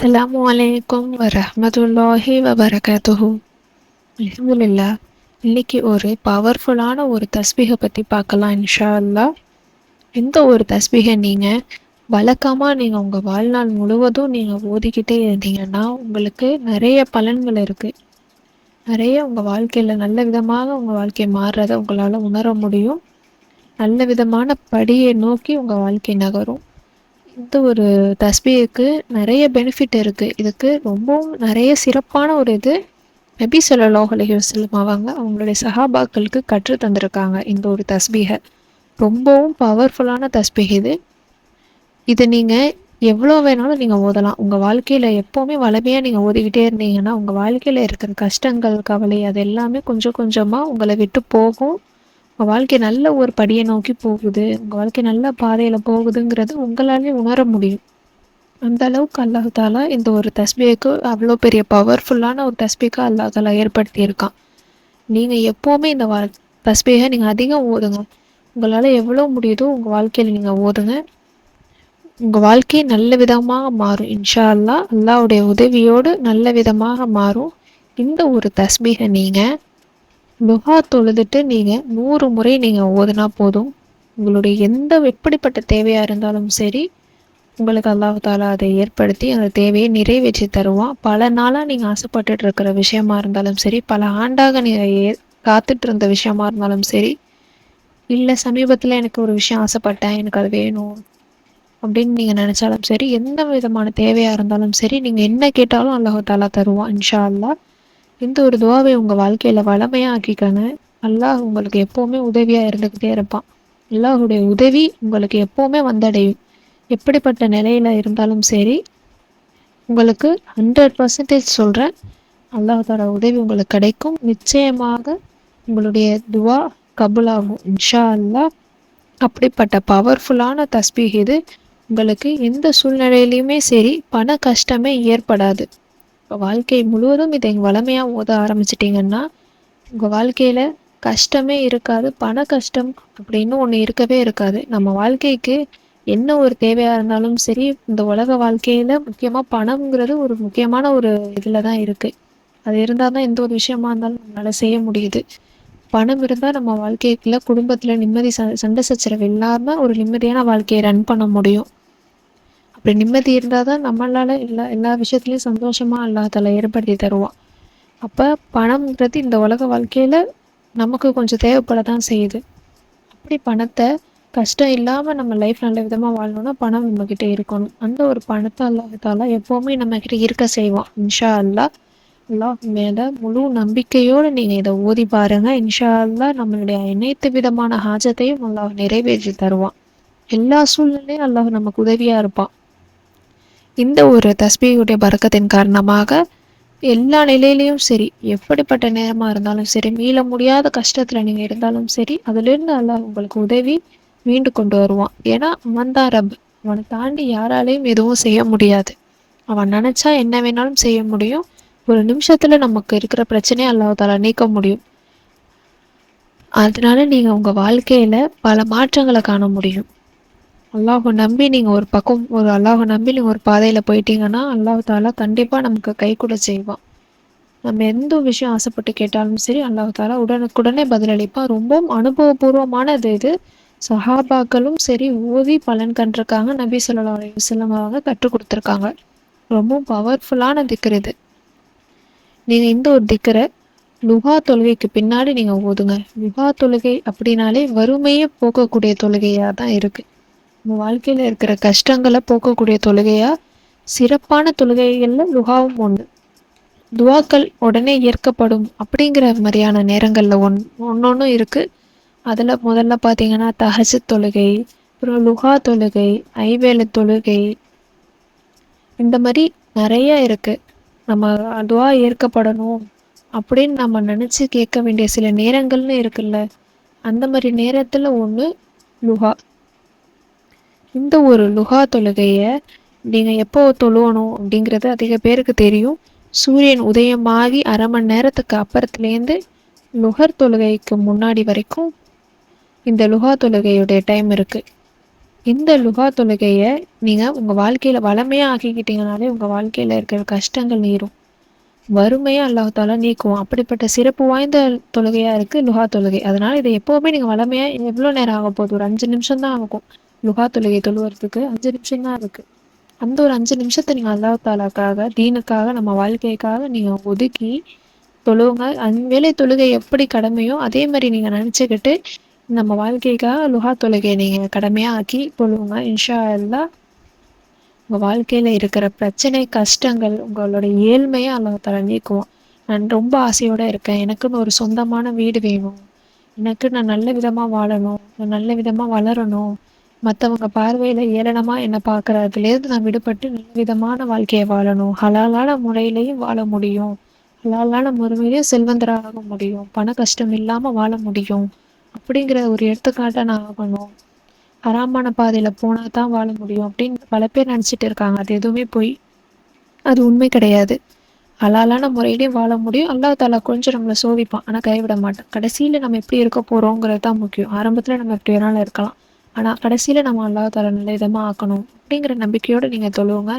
அஸ்ஸலாமு அலைக்கும் வரஹ்மத்துல்லாஹி வபரகாத்துஹு அல்ஹம்துலில்லா இன்னைக்கு ஒரு பவர்ஃபுல்லான ஒரு தஸ்பீகை பற்றி பார்க்கலாம் இன்ஷா அல்லாஹ் எந்த ஒரு தஸ்பீகை நீங்கள் வழக்கமாக நீங்கள் உங்கள் வாழ்நாள் முழுவதும் நீங்கள் ஓதிக்கிட்டே இருந்தீங்கன்னா உங்களுக்கு நிறைய பலன்கள் இருக்குது நிறைய உங்கள் வாழ்க்கையில் நல்ல விதமாக உங்கள் வாழ்க்கை மாறுறதை உங்களால் உணர முடியும். நல்ல விதமான படியை நோக்கி உங்கள் வாழ்க்கை நகரும். இந்த ஒரு தஸ்பீஹுக்கு நிறைய பெனிஃபிட் இருக்குது இதுக்கு ரொம்பவும் நிறைய சிறப்பான ஒரு இது நபி ஸல்லல்லாஹு அலைஹி வஸல்லம் அவங்க அவங்களுடைய சஹாபாக்களுக்கு கற்று தந்திருக்காங்க இந்த ஒரு தஸ்பீகை ரொம்பவும் பவர்ஃபுல்லான தஸ்பீக இது. இதை நீங்கள் எவ்வளோ வேணாலும் நீங்கள் ஓதலாம். உங்கள் வாழ்க்கையில் எப்போவுமே வளமையாக நீங்கள் ஓதிக்கிட்டே இருந்தீங்கன்னா உங்கள் வாழ்க்கையில் இருக்கிற கஷ்டங்கள் கவலை அது எல்லாமே கொஞ்சம் கொஞ்சமாக உங்களை விட்டு போகும். உங்கள் வாழ்க்கை நல்ல ஒரு படியை நோக்கி போகுது. உங்கள் வாழ்க்கை நல்ல பாதையில் போகுதுங்கிறது உங்களாலே உணர முடியும். அந்த அளவுக்கு அல்லாஹாலா இந்த ஒரு தஸ்பீக்கு அவ்வளோ பெரிய பவர்ஃபுல்லான ஒரு தஸ்பீக்காக அல்லாஹ் தாலா ஏற்படுத்தியிருக்கான். நீங்கள் எப்போவுமே இந்த வா தஸ்பிகை நீங்கள் அதிகம் ஓதுங்க. உங்களால் எவ்வளோ முடியுதோ உங்கள் வாழ்க்கையில் நீங்கள் ஓதுங்க. உங்கள் வாழ்க்கை நல்ல விதமாக மாறும். இன்ஷா அல்லா அல்லாவுடைய உதவியோடு நல்ல விதமாக மாறும். இந்த ஒரு தஸ்பீகை நீங்கள் லுஹா தொழுதுட்டு நீங்கள் நூறு முறை நீங்கள் ஓதுனா போதும். உங்களுடைய எந்த எப்படிப்பட்ட தேவையாக இருந்தாலும் சரி உங்களுக்கு அல்லாஹதாலாக அதை ஏற்படுத்தி அந்த தேவையை நிறைவேற்றி தருவான் பல நாளாக நீங்கள் ஆசைப்பட்டுட்டு இருக்கிற விஷயமா இருந்தாலும் சரி பல ஆண்டாக நீங்கள் ஏ காத்துட்டு இருந்த விஷயமா இருந்தாலும் சரி இல்லை சமீபத்தில் எனக்கு ஒரு விஷயம் ஆசைப்பட்டேன் எனக்கு அது வேணும் அப்படின்னு நீங்கள் நினச்சாலும் சரி எந்த விதமான தேவையாக இருந்தாலும் சரி நீங்கள் என்ன கேட்டாலும் அல்லாஹதாலாக தருவான் இன்ஷா அல்லாஹ். இந்த ஒரு துவாவை உங்கள் வாழ்க்கையில் வளமையாக ஆக்கிக்கோங்க அல்லாஹ் உங்களுக்கு எப்போவுமே உதவியாக இருந்துக்கிட்டே இருப்பான். அல்லாஹுடைய உதவி உங்களுக்கு எப்போவுமே வந்தடையும். எப்படிப்பட்ட நிலையில் இருந்தாலும் சரி உங்களுக்கு ஹண்ட்ரட் பர்சன்டேஜ் சொல்கிறேன் அல்லாஹோட உதவி உங்களுக்கு கிடைக்கும். நிச்சயமாக உங்களுடைய துவா கபுலாகும். இன்ஷா அல்லாஹ் அப்படிப்பட்ட பவர்ஃபுல்லான தஸ்பீக் இது. உங்களுக்கு எந்த சூழ்நிலையிலையுமே சரி பண கஷ்டமே ஏற்படாது. இப்போ வாழ்க்கை முழுவதும் இதை வளமையாக ஓத ஆரம்பிச்சிட்டிங்கன்னா உங்கள் வாழ்க்கையில் கஷ்டமே இருக்காது பண கஷ்டம் அப்படின்னு ஒன்று இருக்கவே இருக்காது. நம்ம வாழ்க்கைக்கு என்ன ஒரு தேவையாக இருந்தாலும் சரி இந்த உலக வாழ்க்கையில் முக்கியமாக பணம்ங்கிறது ஒரு முக்கியமான ஒரு இதில் தான் இருக்குது அது இருந்தால் தான் எந்த ஒரு விஷயமா இருந்தாலும் நம்மளால் செய்ய முடியுது. பணம் இருந்தால் நம்ம வாழ்க்கைக்குள்ள குடும்பத்தில் நிம்மதி ச சண்டை சச்சரவு இல்லாமல் ஒரு நிம்மதியான வாழ்க்கையை ரன் பண்ண முடியும். அப்படி நிம்மதி இருந்தால் தான் நம்மளால் எல்லா எல்லா விஷயத்துலையும் சந்தோஷமாக அல்லாஹால ஏற்படுத்தி தருவான். அப்போ பணம்ங்கிறது இந்த உலக வாழ்க்கையில் நமக்கு கொஞ்சம் தேவைப்பட தான் செய்யுது. அப்படி பணத்தை கஷ்டம் இல்லாமல் நம்ம லைஃப் நல்ல விதமாக வாழணும்னா பணம் நம்மக்கிட்ட இருக்கணும். அந்த ஒரு பணத்தை அல்லாஹால எப்போவுமே நம்மக்கிட்ட இருக்க செய்வான். இன்ஷா அல்லாஹ் அல்லாஹ் மேலே முழு நம்பிக்கையோடு நீங்கள் இதை ஓதி பாருங்கள் இன்ஷா அல்லாஹ் நம்மளுடைய அனைத்து விதமான ஹாஜத்தையும் அல்லாஹ் நிறைவேற்றி தருவான். எல்லா சூழ்நிலையும் அல்லாஹ் நமக்கு உதவியாக இருப்பான். இந்த ஒரு தஸ்பியுடைய பறக்கத்தின் காரணமாக எல்லா நிலையிலையும் சரி எப்படிப்பட்ட நேரமாக இருந்தாலும் சரி மீள முடியாத கஷ்டத்தில் நீங்கள் இருந்தாலும் சரி அதுலேருந்து எல்லாம் உங்களுக்கு உதவி மீண்டு கொண்டு வருவான். ஏன்னா அவன் தான் ரப். அவனை தாண்டி யாராலையும் எதுவும் செய்ய முடியாது. அவன் நினச்சா என்ன வேணாலும் செய்ய முடியும். ஒரு நிமிஷத்தில் நமக்கு இருக்கிற பிரச்சனையை அல்லாதால நீக்க முடியும். அதனால நீங்கள் உங்கள் வாழ்க்கையில் பல மாற்றங்களை காண முடியும். அல்லாஹை நம்பி நீங்கள் ஒரு பக்கம் ஒரு அல்லாஹை நம்பி நீங்கள் ஒரு பாதையில் போயிட்டீங்கன்னா அல்லாஹ் தாலா கண்டிப்பாக நமக்கு கை கூட செய்வான். நம்ம எந்த விஷயம் ஆசைப்பட்டு கேட்டாலும் சரி அல்லாஹ் தாலா உடனுக்குடனே பதிலளிப்பான். ரொம்பவும் அனுபவபூர்வமானது இது. சஹாபாக்களும் சரி ஓதி பலன் கண்டிருக்காங்க. நபி சொல்லா அலையுசல்லம் அவங்க கற்றுக் கொடுத்துருக்காங்க. ரொம்பவும் பவர்ஃபுல்லான திக்கர் இது. நீங்கள் இந்த ஒரு திக்கரை லுகா தொழுகைக்கு பின்னாடி நீங்கள் ஓதுங்க. லுகா தொழுகை அப்படின்னாலே வறுமையை போக்கக்கூடிய தொழுகையாக தான் இருக்குது நம்ம வாழ்க்கையில் இருக்கிற கஷ்டங்களை போக்கக்கூடிய தொழுகையாக சிறப்பான தொழுகைகளில் லுகாவும் ஒன்று துவாக்கள் உடனே ஏற்கப்படும் அப்படிங்கிற மாதிரியான நேரங்களில் ஒன் ஒன்றொன்றும் இருக்குது அதில் முதல்ல பார்த்தீங்கன்னா தஹஜ் தொழுகை அப்புறம் லுகா தொழுகை ஐவேலு தொழுகை. இந்த மாதிரி நிறைய இருக்குது நம்ம துவா ஏற்கப்படணும் அப்படின்னு நம்ம நினச்சி கேட்க வேண்டிய சில நேரங்கள்னு இருக்குல்ல. அந்த மாதிரி நேரத்தில் ஒன்று லுகா இந்த ஒரு லுகா தொழுகையை நீங்கள் எப்போ தொழுவணும் அப்படிங்கிறது அதிக பேருக்கு தெரியும். சூரியன் உதயமாகி அரை மணி நேரத்துக்கு அப்புறத்துலேருந்து லுகர் தொழுகைக்கு முன்னாடி வரைக்கும் இந்த லுகா தொழுகையுடைய டைம் இருக்குது இந்த லுகா தொழுகையை நீங்க உங்க வாழ்க்கையில வளமையா ஆக்கிக்கிட்டீங்கனாலே உங்க வாழ்க்கையில இருக்கிற கஷ்டங்கள் நீரும். வறுமையா அல்லாஹால நீக்குவோம் அப்படிப்பட்ட சிறப்பு வாய்ந்த தொழுகையா இருக்கு லுகா தொழுகை. அதனால இதை எப்போவுமே நீங்க வளமையா எவ்வளவு நேரம் ஆக போகுது. ஒரு அஞ்சு நிமிஷம் தான் ஆகும். லுகா தொழுகை தொழுவறதுக்கு அஞ்சு நிமிஷம் தான் இருக்கு. அந்த ஒரு அஞ்சு நிமிஷத்தை நீங்க அல்லாஹ் தாலாக்காக தீனுக்காக நம்ம வாழ்க்கைக்காக நீங்க ஒதுக்கி தொழுவுங்க. அந்வேளை தொழுகை எப்படி கடமையோ அதே மாதிரி நீங்க நினைச்சுக்கிட்டு நம்ம வாழ்க்கைக்காக லுகா தொழுகையை நீங்க கடமையா ஆக்கி தொழுவுங்க. இன்ஷா அல்லா உங்க வாழ்க்கையில இருக்கிற பிரச்சனை கஷ்டங்கள் உங்களோட ஏழ்மையை அல்லாஹால நீக்குவோம் நான் ரொம்ப ஆசையோட இருக்கேன். எனக்குன்னு ஒரு சொந்தமான வீடு வேணும். எனக்கு நான் நல்ல விதமா வாழணும். நான் நல்ல விதமா வளரணும். மற்றவங்க பார்வையில ஏளனமா என்ன பார்க்கறதுலேருந்து நான் விடுபட்டு நல்ல விதமான வாழ்க்கையை வாழணும். ஹலாலான முறையிலையும் வாழ முடியும். ஹலாலான முறையிலையும் செல்வந்தராக முடியும். பண கஷ்டம் இல்லாம வாழ முடியும். அப்படிங்கிற ஒரு எடுத்துக்காட்டை நான் ஆகணும். அறாமான பாதையில போனா தான் வாழ முடியும் அப்படின்னு பல பேர் நினச்சிட்டு இருக்காங்க. அது எதுவுமே போய் அது உண்மை கிடையாது. ஹலாலான முறையிலையும் வாழ முடியும். அல்லா தாலா கொஞ்சம் நம்மளை சோவிப்பான் ஆனால் கைவிட மாட்டான். கடைசியில் நம்ம எப்படி இருக்க போகிறோங்கிறது தான் முக்கியம். ஆரம்பத்தில் நம்ம எப்படி வேணாலும் இருக்கலாம். ஆனால் கடைசியில் நம்ம அல்லா தாலா நல்ல விதமாக ஆக்கணும் அப்படிங்கிற நம்பிக்கையோடு நீங்கள் தொழுவுங்க.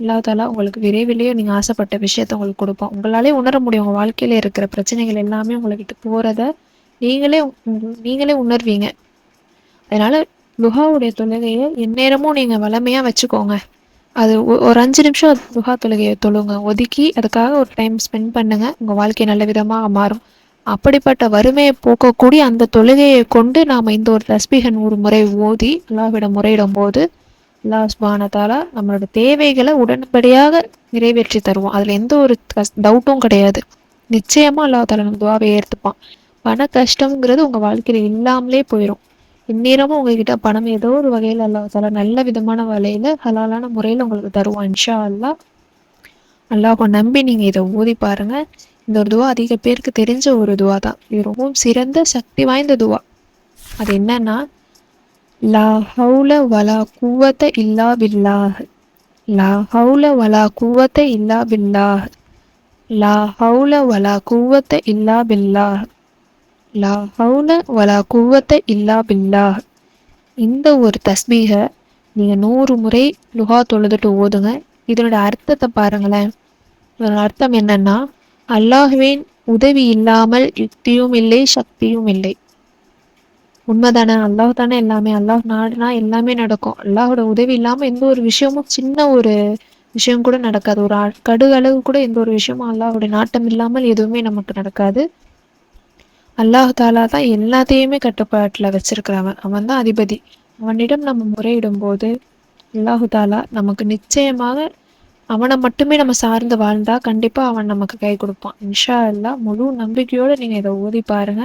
அல்லா தாலா உங்களுக்கு விரைவிலேயே நீங்கள் ஆசைப்பட்ட விஷயத்த உங்களுக்கு கொடுப்போம் உங்களாலே உணர முடியும். உங்கள் வாழ்க்கையில் இருக்கிற பிரச்சனைகள் எல்லாமே உங்கள்கிட்ட போகிறத நீங்களே நீங்களே உணர்வீங்க. அதனால் லுஹாவுடைய தொழுகையை எந்நேரமும் நீங்கள் வளமையாக வச்சுக்கோங்க. அது ஒரு அஞ்சு நிமிஷம் அது லுஹா தொழுகையை தொழுங்க. ஒதுக்கி அதுக்காக ஒரு டைம் ஸ்பெண்ட் பண்ணுங்க. உங்கள் வாழ்க்கை நல்ல விதமாக மாறும். அப்படிப்பட்ட வறுமையை போக்கக்கூடிய அந்த தொழுகையை கொண்டு நாம் இந்த ஒரு தஸ்பிகன் ஒரு முறை ஓதி அல்லாவிடம் முறையிடும் போது அல்லா சுபானத்தாலா நம்மளோட தேவைகளை உடன்படியாக நிறைவேற்றி தருவோம் அதில் எந்த ஒரு டவுட்டும் கிடையாது. நிச்சயமாக அல்லா தாலா நம்ம துவாவை ஏற்றுப்பான் பண கஷ்டம்ங்கிறது உங்கள் வாழ்க்கையில் இல்லாமலே போயிடும் இந்நேரமும் உங்ககிட்ட பணம் ஏதோ ஒரு வகையில் அல்லாஹால நல்ல விதமான வகையில் ஹலாலான முறையில் உங்களுக்கு தருவான் இன்ஷா அல்லா அல்லாஹ் நம்பி நீங்கள் இதை ஊதி பாருங்க. இந்த ஒரு துவா அதிக பேருக்கு தெரிஞ்ச ஒரு துவா தான். இது ரொம்பவும் சிறந்த சக்தி வாய்ந்த துவா. அது என்னன்னா லா ஹவுல வலா குவத்த இல்லா பில்லாஹ். லா ஹவுல வலா குவத்த இல்லா பில்லாஹ். லா ஹவுல வலா குவத்த இல்லா பில்லாஹ். லா ஹவுல வலா குவத்த இல்லா பில்லா இந்த ஒரு தஸ்பீக நீங்கள் நூறு முறை லுஹா தொழுதுட்டு ஓதுங்க. இதனோட அர்த்தத்தை பாருங்களேன். இதனோட அர்த்தம் என்னன்னா அல்லாஹுவின் உதவி இல்லாமல் யுக்தியும் இல்லை சக்தியும் இல்லை. உண்மைதானே? அல்லாஹ் தானே எல்லாமே. அல்லாஹ் நாடுனா எல்லாமே நடக்கும். அல்லாஹோட உதவி இல்லாமல் எந்த ஒரு விஷயமும் சின்ன ஒரு விஷயம் கூட நடக்காது. ஒரு கடுகளவு கூட எந்த ஒரு விஷயமும் அல்லாஹோட நாட்டம் இல்லாமல் எதுவுமே நமக்கு நடக்காது. அல்லாஹ் தாலா தான் எல்லாத்தையுமே கட்டுப்பாட்டில் வச்சிருக்கிறவன். அவன் தான் அதிபதி. அவனிடம் நம்ம முறையிடும் போது அல்லாஹு தாலா நமக்கு நிச்சயமாக அவனை மட்டுமே நம்ம சார்ந்து வாழ்ந்தா கண்டிப்பாக அவன் நமக்கு கை கொடுப்பான். இன்ஷா அல்லா முழு நம்பிக்கையோடு நீங்கள் இதை ஓதி பாருங்க.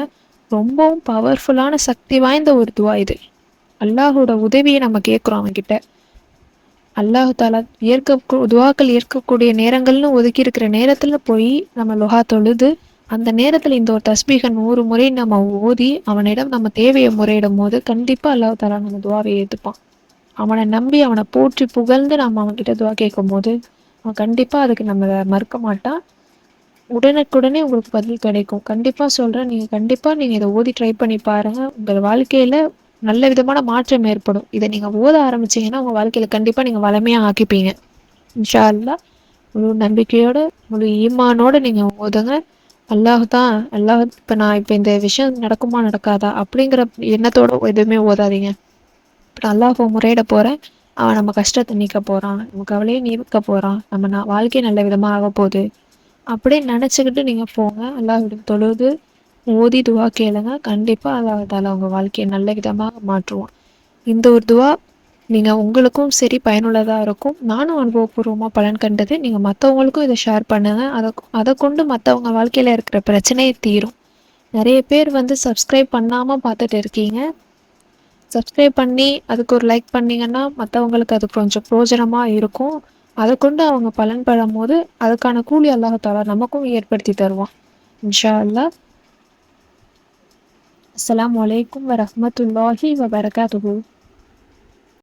ரொம்பவும் பவர்ஃபுல்லான சக்தி வாய்ந்த ஒரு துவா இது. அல்லாஹோட உதவியை நம்ம கேட்குறோம் அவன்கிட்ட. அல்லாஹு தாலா ஏற்க துவாக்கள் ஏற்கக்கூடிய நேரங்கள்னு ஒதுக்கி இருக்கிற நேரத்தில் போய் நம்ம லொஹா தொழுது அந்த நேரத்தில் இந்த ஒரு தஸ்பீக நூறு முறை நம்ம ஓதி அவனிடம் நம்ம தேவையை முறையிடும் போது கண்டிப்பாக அல்லாஹ் தாலா நம்ம துவாவை ஏற்றுப்பான் அவனை நம்பி அவனை போற்றி புகழ்ந்து நம்ம அவன்கிட்ட துவா கேட்கும் போது அவன் கண்டிப்பாக அதுக்கு நம்ம மறுக்க மாட்டான். உடனுக்குடனே உங்களுக்கு பதில் கிடைக்கும். கண்டிப்பாக சொல்கிறேன் நீங்கள் கண்டிப்பாக நீங்கள் இதை ஓதி ட்ரை பண்ணி பாருங்கள் உங்கள் வாழ்க்கையில் நல்ல விதமான மாற்றம் ஏற்படும். இதை நீங்கள் ஓத ஆரம்பிச்சிங்கன்னா உங்கள் வாழ்க்கையில் கண்டிப்பாக நீங்கள் வளமையாக ஆக்கிப்பீங்க. இன்ஷா அல்லா முழு நம்பிக்கையோடு முழு ஈமானோடு நீங்கள் ஓதுங்க. அல்லாஹ் தான் அல்லாஹ் இப்போ நான் இப்போ இந்த விஷயம் நடக்குமா நடக்காதா அப்படிங்கிற எண்ணத்தோட எதுவுமே ஓதாதீங்க. இப்போ நான் அல்லாஹ் முறையிட போகிறேன் அவன் நம்ம கஷ்டத்தை நீக்க போகிறான் நம்ம கவலையை நீக்க போகிறான் நம்ம நான் வாழ்க்கை நல்ல விதமாக ஆக போகுது. அப்படின்னு நினச்சிக்கிட்டு நீங்கள் போங்க. அல்லாஹிடம் தொழுது ஓதி துவா கேளுங்க. கண்டிப்பாக அல்லாஹால அவங்க வாழ்க்கையை நல்ல விதமாக மாற்றுவான். இந்த ஒரு துவா நீங்கள் உங்களுக்கும் சரி பயனுள்ளதாக இருக்கும். நானும் அனுபவபூர்வமாக பலன் கண்டது நீங்கள் மற்றவங்களுக்கும் இதை ஷேர் பண்ணுங்கள் அதை அதை கொண்டு மற்றவங்க வாழ்க்கையில் இருக்கிற பிரச்சனையை தீரும். நிறைய பேர் வந்து சப்ஸ்கிரைப் பண்ணாமல் பார்த்துட்டு இருக்கீங்க. சப்ஸ்கிரைப் பண்ணி அதுக்கு ஒரு லைக் பண்ணிங்கன்னா மற்றவங்களுக்கு அது கொஞ்சம் பிரோஜனமாக இருக்கும். அதை கொண்டு அவங்க பலன் பெறும் போது அதுக்கான கூலி அல்லாஹாலா நமக்கும் ஏற்படுத்தி தருவான். இன்ஷா அல்லா அஸ்லாம் வலைக்கம் வரமத்துல்லாஹி வபரகாத்துஹூ.